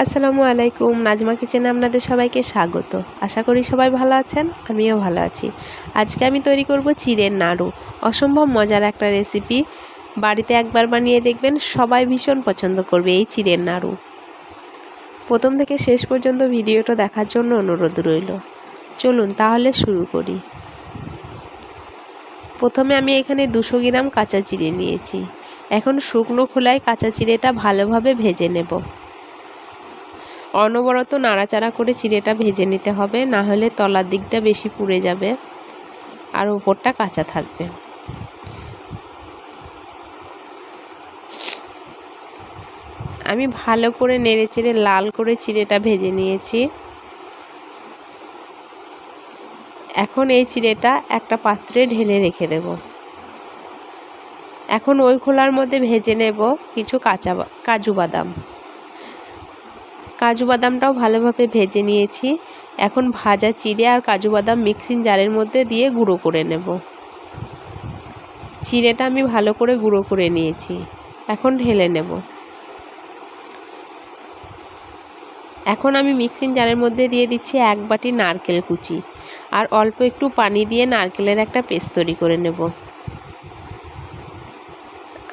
আসসালামু আলাইকুম। নাজমা কিচেনে আপনাদের সবাইকে স্বাগত। আশা করি সবাই ভালো আছেন, আমিও ভালো আছি। আজকে আমি তৈরি করব চিড়ের নাড়ু। অসম্ভব মজার একটা রেসিপি। বাড়িতে একবার বানিয়ে দেখবেন, সবাই ভীষণ পছন্দ করবে এই চিড়ের নাড়ু। প্রথম থেকে শেষ পর্যন্ত ভিডিওটা দেখার জন্য অনুরোধ রইল। চলুন তাহলে শুরু করি। প্রথমে আমি এখানে দুশো গ্রাম কাঁচা চিড়ে নিয়েছি। এখন শুকনো খোলায় কাঁচা চিড়েটা ভালোভাবে ভেজে নেব। অনবরত নাড়াচাড়া করে চিড়েটা ভেজে নিতে হবে, না হলে তলার দিকটা বেশি পুড়ে যাবে আর উপরটা কাঁচা থাকবে। আমি ভালো করে নেড়ে চেড়ে লাল করে চিড়েটা ভেজে নিয়েছি। এখন এই চিড়েটা একটা পাত্রে ঢেলে রেখে দেব। এখন ওই খোলার মধ্যে ভেজে নেব কিছু কাঁচা কাজু বাদাম। কাজু বাদামটাও ভালোভাবে ভেজে নিয়েছি। এখন ভাজা চিড়ে আর কাজু বাদাম মিক্সিং জারের মধ্যে দিয়ে গুঁড়ো করে নেব। চিড়েটা আমি ভালো করে গুঁড়ো করে নিয়েছি। এখন ঢেলে নেব। এখন আমি মিক্সিং জারের মধ্যে দিয়ে দিচ্ছি এক বাটি নারকেল কুচি। আর অল্প একটু পানি দিয়ে নারকেলের একটা পেস্ট তৈরি করে নেব।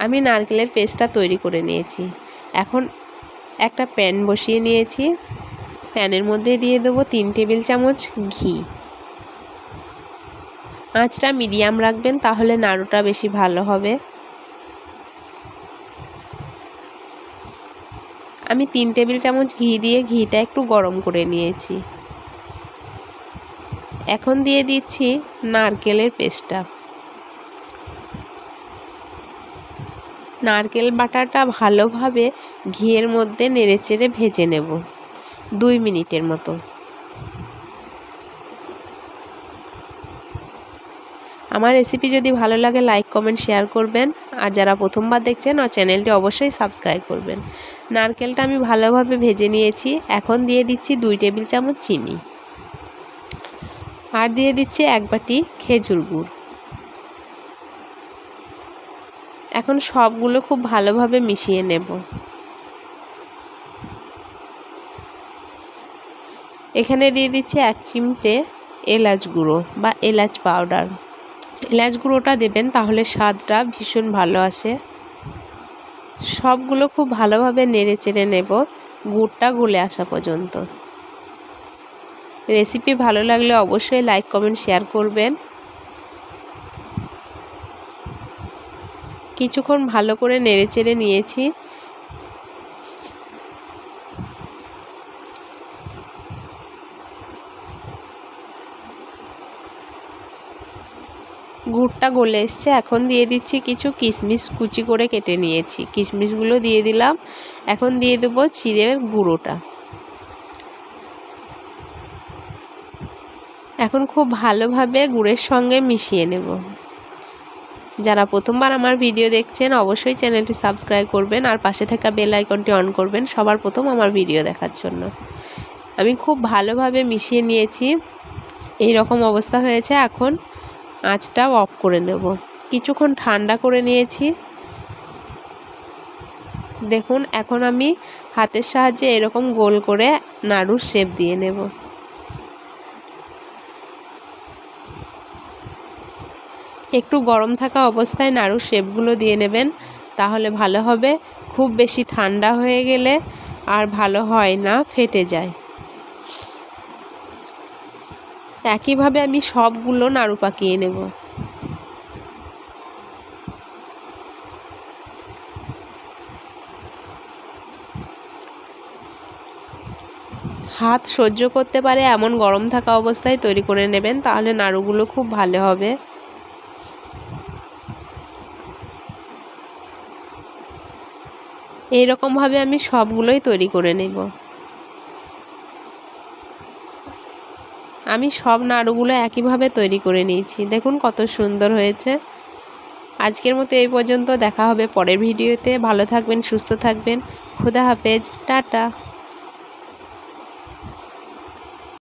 আমি নারকেলের পেস্টটা তৈরি করে নিয়েছি। এখন একটা প্যান বসিয়ে নিয়েছি। প্যানের মধ্যে দিয়ে দেবো তিন টেবিল চামচ ঘি। আঁচটা মিডিয়াম রাখবেন তাহলে নাড়ুটা বেশি ভালো হবে। আমি তিন টেবিল চামচ ঘি দিয়ে ঘিটা একটু গরম করে নিয়েছি। এখন দিয়ে দিচ্ছি নারকেলের পেস্টটা। নারকেল বাটাটা ভালোভাবে ঘিয়ের মধ্যে নেড়েচেড়ে ভেজে নেব। দুই মিনিটের মতো। আমার রেসিপি যদি ভালো লাগে লাইক কমেন্ট শেয়ার করবেন। আর যারা প্রথমবার দেখছেন আর চ্যানেলটি অবশ্যই সাবস্ক্রাইব করবেন। নারকেলটা আমি ভালোভাবে ভেজে নিয়েছি। এখন দিয়ে দিচ্ছি দুই টেবিল চামচ চিনি। আর দিয়ে দিচ্ছি এক বাটি খেজুর গুড়। এখন সবগুলো খুব ভালোভাবে মিশিয়ে নেব। এখানে দিয়ে দিচ্ছি এক চিমটে এলাচ গুঁড়ো বা এলাচ পাউডার। এলাচ গুঁড়োটা দেবেন তাহলে স্বাদটা ভীষণ ভালো আসে। সবগুলো খুব ভালোভাবে নেড়ে চেড়ে নেব, গুড়টা গলে আসা পর্যন্ত। রেসিপি ভালো লাগলে অবশ্যই লাইক, কমেন্ট, শেয়ার করবেন। কিছুক্ষণ ভালো করে নেড়ে চেড়ে নিয়েছি। গুড়টা গলে এসছে, এখন দিয়ে দিচ্ছি কিছু কিশমিশ কুচি করে কেটে নিয়েছি। কিশমিশগুলো দিয়ে দিলাম, এখন দিয়ে দেবো চিড়ের গুঁড়োটা। এখন খুব ভালোভাবে গুড়ের সঙ্গে মিশিয়ে নেব। যারা প্রথমবার আমার ভিডিও দেখছেন, অবশ্যই চ্যানেলটি সাবস্ক্রাইব করবেন আর পাশে থাকা বেল আইকনটি অন করবেন সবার প্রথম আমার ভিডিও দেখার জন্য। আমি খুব ভালোভাবে মিশিয়ে নিয়েছি। এই রকম অবস্থা হয়েছে। এখন আঁচটাও অফ করে নেব। কিছুক্ষণ ঠান্ডা করে নিয়েছি। দেখুন, এখন আমি হাতের সাহায্যে এরকম গোল করে নাড়ুর শেপ দিয়ে নেব। একটু গরম থাকা অবস্থায় নাড়ুর শেপগুলো দিয়ে নেবেন, তাহলে ভালো হবে। খুব বেশি ঠান্ডা হয়ে গেলে আর ভালো হয় না, ফেটে যায়। একইভাবে আমি সবগুলো নাড়ু পাকিয়ে নেব। হাত সহ্য করতে পারে এমন গরম থাকা অবস্থায় তৈরি করে নেবেন, তাহলে নাড়ুগুলো খুব ভালো হবে। এইরকমভাবে আমি সবগুলোই তৈরি করে নেব। আমি সব নাড়ুগুলো একইভাবে তৈরি করে নিয়েছি। দেখুন কত সুন্দর হয়েছে। আজকের মতো এই পর্যন্ত দেখা হবে পরের ভিডিওতে। ভালো থাকবেন, সুস্থ থাকবেন। খুদা হাফেজ। টাটা।